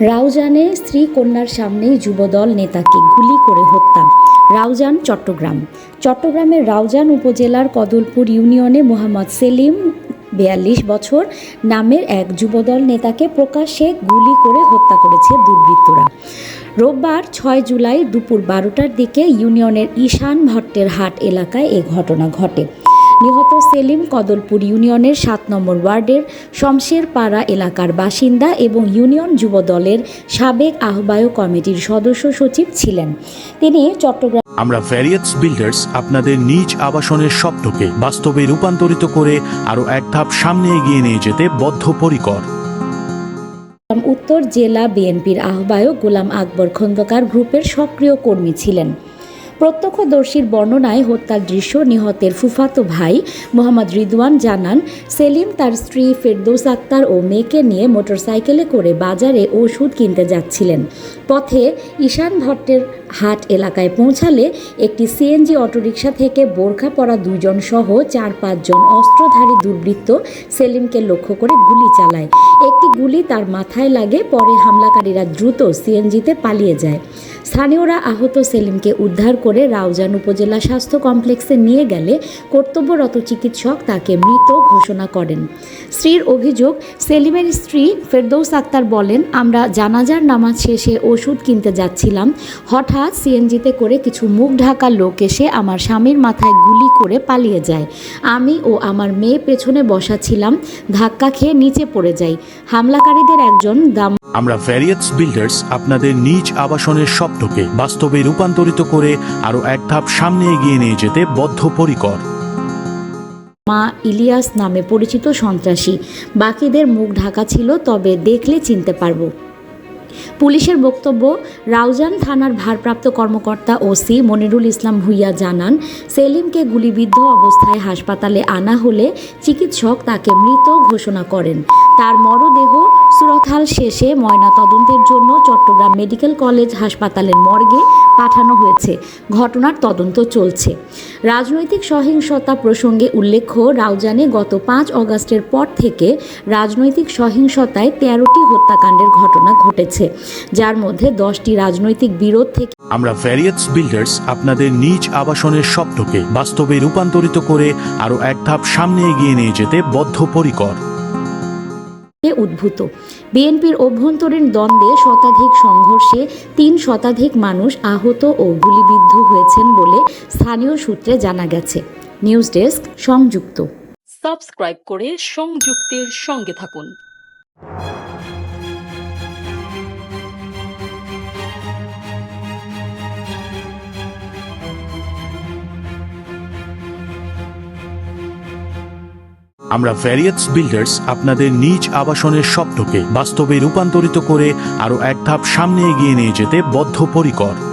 রাউজানে স্ত্রী কন্যার সামনেই যুবদল নেতাকে গুলি করে হত্যা। রাউজান, চট্টগ্রাম। চট্টগ্রামের রাউজান উপজেলার কদলপুর ইউনিয়নে মোহাম্মদ সেলিম, বিয়াল্লিশ বছর, নামের এক যুবদল নেতাকে প্রকাশ্যে গুলি করে হত্যা করেছে দুর্বৃত্তরা। রোববার ছয় জুলাই দুপুর বারোটার দিকে ইউনিয়নের ঈশান ভট্টের হাট এলাকায় এ ঘটনা ঘটে। নিহত সেলিম কদলপুর ইউনিয়নের সাত নম্বর ওয়ার্ডের শমশেরপাড়া এলাকার বাসিন্দা এবং ইউনিয়ন যুব দলের সাবেক আহ্বায়ক কমিটির সদস্য সচিব ছিলেন। তিনি চট্টগ্রাম আমরা ভ্যারিয়েটস বিল্ডার্স আপনাদের নিজ আবাসনের স্বপ্নকে বাস্তবে রূপান্তরিত করে আরও এক ধাপ সামনে এগিয়ে নিয়ে যেতে বদ্ধপরিকর। উত্তর জেলা বিএনপির আহ্বায়ক গোলাম আকবর খন্দকার গ্রুপের সক্রিয় কর্মী ছিলেন। প্রত্যক্ষদর্শীর বর্ণনায় হত্যার দৃশ্য নিহতের ফুফাতো ভাই মোহাম্মদ রিদওয়ান জানান, সেলিম তার স্ত্রী ফেরদৌস আক্তার ও মেয়েকে নিয়ে মোটরসাইকেলে করে বাজারে ওষুধ কিনতে যাচ্ছিলেন। পথে ঈশান ভট্টের হাট এলাকায় পৌঁছালে একটি সিএনজি অটোরিকশা থেকে বোরখা পরা দুজন সহ চার পাঁচজন অস্ত্রধারী দুর্বৃত্ত সেলিমকে লক্ষ্য করে গুলি চালায়। একটি গুলি তার মাথায় লাগে, পরে হামলাকারীরা দ্রুত সিএনজিতে পালিয়ে যায়। স্থানীয়রা আহত সেলিমকে উদ্ধার করে রাউজান উপজেলা স্বাস্থ্য কমপ্লেক্সে নিয়ে গেলে কর্তব্যরত চিকিৎসক তাকে মৃত ঘোষণা করেন। স্ত্রীর অভিযোগ, সেলিমের স্ত্রী ফেরদৌস আক্তার বলেন, আমরা জানাজার নামাজ শেষে ওষুধ কিনতে যাচ্ছিলাম। হঠাৎ সিএনজিতে করে কিছু মুখ ঢাকা লোক এসে আমার স্বামীর মাথায় গুলি করে পালিয়ে যায়। আমি ও আমার মেয়ে পেছনে বসা ছিলাম ধাক্কা খেয়ে নিচে পড়ে যাই। হামলাকারীদের একজন দাম আমরা ভ্যারিয়েটস বিল্ডার্স আপনাদের নিজ আবাসনের স্বপ্নকে বাস্তবে রূপান্তরিত করে আরও এক ধাপ সামনে এগিয়ে নিয়ে যেতে বদ্ধপরিকর। মা ইলিয়াস নামে পরিচিত সন্ত্রাসী। বাকিদের মুখ ঢাকা ছিল তবে দেখলে চিনতে পারব। পুলিশের বক্তব্য, রাউজান থানার ভারপ্রাপ্ত কর্মকর্তা ওসি মনিরুল ইসলাম ভুইয়া জানান, সেলিমকে গুলিবিদ্ধ অবস্থায় হাসপাতালে আনা হলে চিকিৎসক তাকে মৃত ঘোষণা করেন। তার মরদেহ সুরতহাল শেষে ময়না তদন্তের জন্য চট্টগ্রাম মেডিকেল কলেজ হাসপাতালের মর্গে পাঠানো হয়েছে। ঘটনার তদন্ত চলছে। রাজনৈতিক সহিংসতা প্রসঙ্গে উল্লেখ্য, রাউজানে গত পাঁচ অগাস্টের পর থেকে রাজনৈতিক সহিংসতায় তেরোটি হত্যাকাণ্ডের ঘটনা ঘটেছে। যার মধ্যে দশটি রাজনৈতিক বিরোধ থেকে আমরা ভ্যারিয়েটস বিল্ডার্স আপনাদের নিজ আবাসনের স্বপ্নকে বাস্তবে রূপান্তরিত করে আরও এক ধাপ সামনে এগিয়ে নিয়ে যেতে বদ্ধপরিকর। উদ্ভূত। বিএনপির অভ্যন্তরীণ দ্বন্দ্বে শতাধিক সংঘর্ষে তিন শতাধিক মানুষ আহত ও গুলিবিদ্ধ হয়েছেন বলে স্থানীয় সূত্রে জানা গেছে। নিউজ ডেস্ক, সংযুক্ত। সাবস্ক্রাইব করে সংযুক্তের সঙ্গে থাকুন। আমরা ভ্যারিয়েটস বিল্ডার্স আপনাদের নিজ আবাসনের স্বপ্নকে বাস্তবে রূপান্তরিত করে আরও এক ধাপ সামনে এগিয়ে নিয়ে যেতে বদ্ধপরিকর।